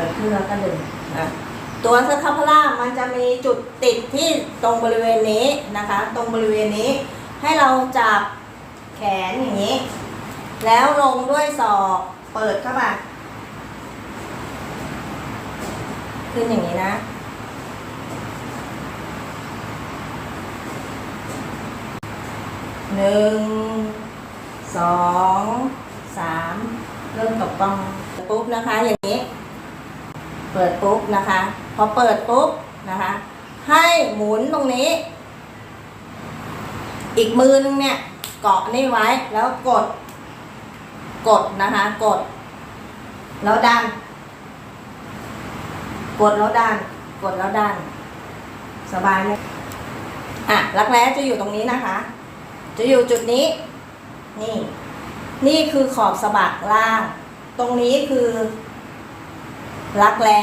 ปิดขึ้นแล้วก็ดึงนะตัวสครับพล่ามันจะมีจุดติดที่ตรงบริเวณนี้นะคะ ตรงบริเวณนี้ให้เราจับแขนอย่างนี้ แล้วลงด้วยศอกเปิดเข้าไปขึ้นอย่างนี้นะหนึ่งสองสามเริ่มตกต้องปุ๊บนะคะอย่างนี้ เปิดปุ๊บนะคะ พอเปิดปุ๊บนะคะ ให้หมุนตรงนี้ อีกมือนึงเนี่ย เกาะนี่ไว้แล้วกด กดนะคะ กด แล้วดัน กดแล้วดัน กดแล้วดัน สบายไหมอะรักแร้จะอยู่ตรงนี้นะคะ จะอยู่จุดนี้ นี่ นี่คือขอบสะบักล่าง ตรงนี้คือ รักแร้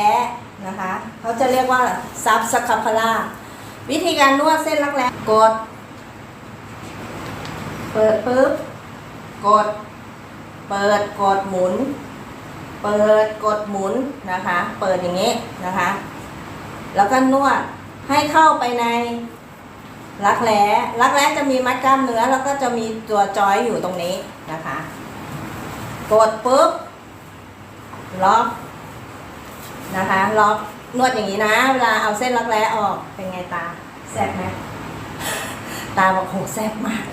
นะคะเขาจะเรียกว่าซับสคาพลาวิธีการนวดเส้นรักแร้กด เปิดปุ๊บกด เปิดกดหมุน เปิดกดหมุนนะคะ เปิดอย่างนี้นะคะ แล้วก็นวดให้เข้าไปในรักแร้รักแร้จะมีมัดกล้ามเนื้อแล้วก็จะมีตัวจอยอยู่ตรงนี้นะคะ กดปุ๊บล็อก นะคะล็อกนวดอย่างนี้นะ เวลาเอาเส้นรักแร้ออกเป็นไงตาแซ่บไหมตาบอกโหแซ่บมาก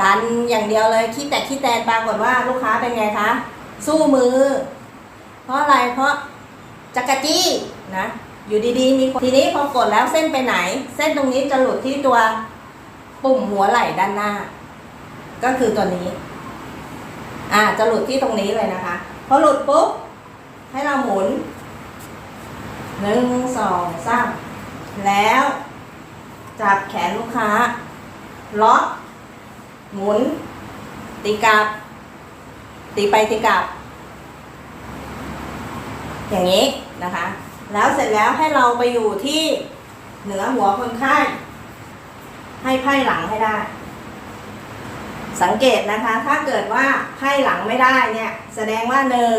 ดันอย่างเดียวเลยขี้แต่ขี้แตนปรากฏว่าลูกค้าเป็นไงคะ สู้มือ เพราะอะไรเพราะจักรจี้นะอยู่ดีๆมีทีนี้พอกดแล้วเส้นไปไหน เส้นตรงนี้จะหลุดที่ตัวปุ่มหัวไหล่ด้านหน้า ก็คือตัวนี้ อ่าจะหลุดที่ตรงนี้เลยนะคะพอหลุดปุ๊บให้เราหมุน หนึ่งสองสามแล้ว จับแขนลูกค้า ล็อก หมุน ตีกลับ ตีไปตีกลับ อย่างนี้นะคะ แล้วเสร็จแล้วให้เราไปอยู่ที่เหนือหัวคนไข้ ให้ไพ่หลังให้ได้ สังเกตนะคะ ถ้าเกิดว่าไพ่หลังไม่ได้เนี่ย แสดงว่าหนึ่ง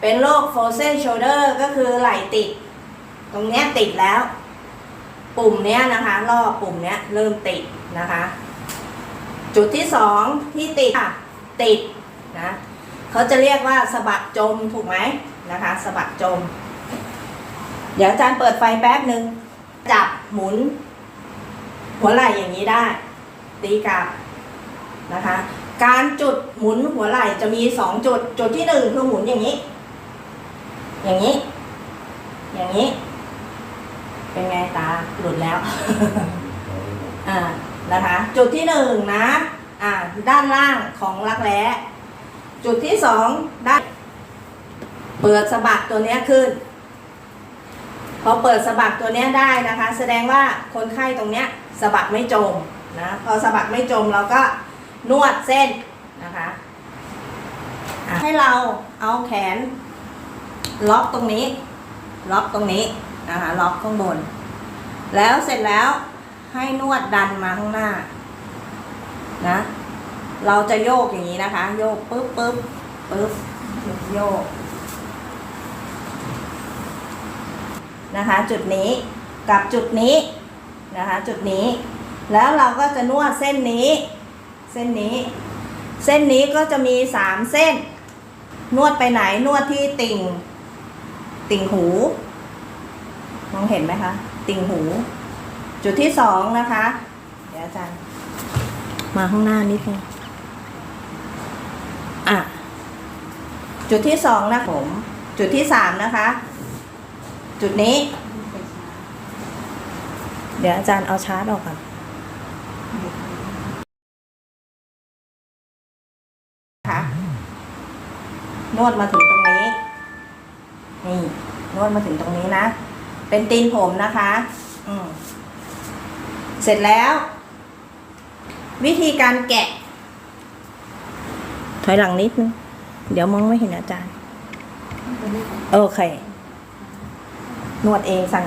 เป็นโรค frozen shoulder ก็คือไหล่ติด ตรงเนี้ยติดแล้ว ปุ่มเนี้ยนะคะ รอบปุ่มเนี้ยเริ่มติดนะคะ จุดที่สองที่ติดค่ะติดนะเขาจะเรียกว่าสะบักจมถูกไหมนะคะสะบักจม เดี๋ยวอาจารย์เปิดไฟแป๊บหนึ่งจับหมุน หัวไหล่อย่างนี้ได้ ตีกลับนะคะ การจุดหมุนหัวไหล่จะมีสองจุด จุดที่หนึ่งคือหมุนอย่างนี้ อย่างนี้ อย่างนี้ เป็นไงตาหลุดแล้ว อ่านะคะ จุดที่หนึ่งนะ อ่า ด้านล่างของรักแร้จุดที่สองด้านเปิดสะบักตัวนี้ขึ้น พอเปิดสะบักตัวนี้ได้นะคะ แสดงว่าคนไข้ตรงเนี้ยสะบักไม่จมนะ พอสะบักไม่จมเราก็นวดเส้นนะคะ ให้เราเอาแขน ล็อกตรงนี้ ล็อกตรงนี้นะคะล็อกข้างบน แล้วเสร็จแล้วให้นวดดันมาข้างหน้านะ เราจะโยกอย่างนี้นะคะ โยกปึ๊บปึ๊บปึ๊บโยกนะคะ จุดนี้กับจุดนี้นะคะ จุดนี้ แล้วเราก็จะนวดเส้นนี้ เส้นนี้ เส้นนี้ก็จะมีสามเส้น นวดไปไหนนวดที่ติ่ง ติ่งหู มองเห็นไหมคะ ติ่งหู จุดที่สองนะคะ เดี๋ยวอาจารย์ มาข้างหน้านิดนึงอะ จุดที่สองนะผม จุดที่สามนะคะ จุดนี้ เดี๋ยวอาจารย์เอาชาร์จออกก่อนนวดมาถึงตรง นี่นวดมาถึงตรงนี้นะ เป็นตีนผมนะคะ อืมเสร็จแล้ว วิธีการแกะ ถอยหลังนิดนึง เดี๋ยวมองไม่เห็นอาจารย์ โอเค นวดเองสั่ง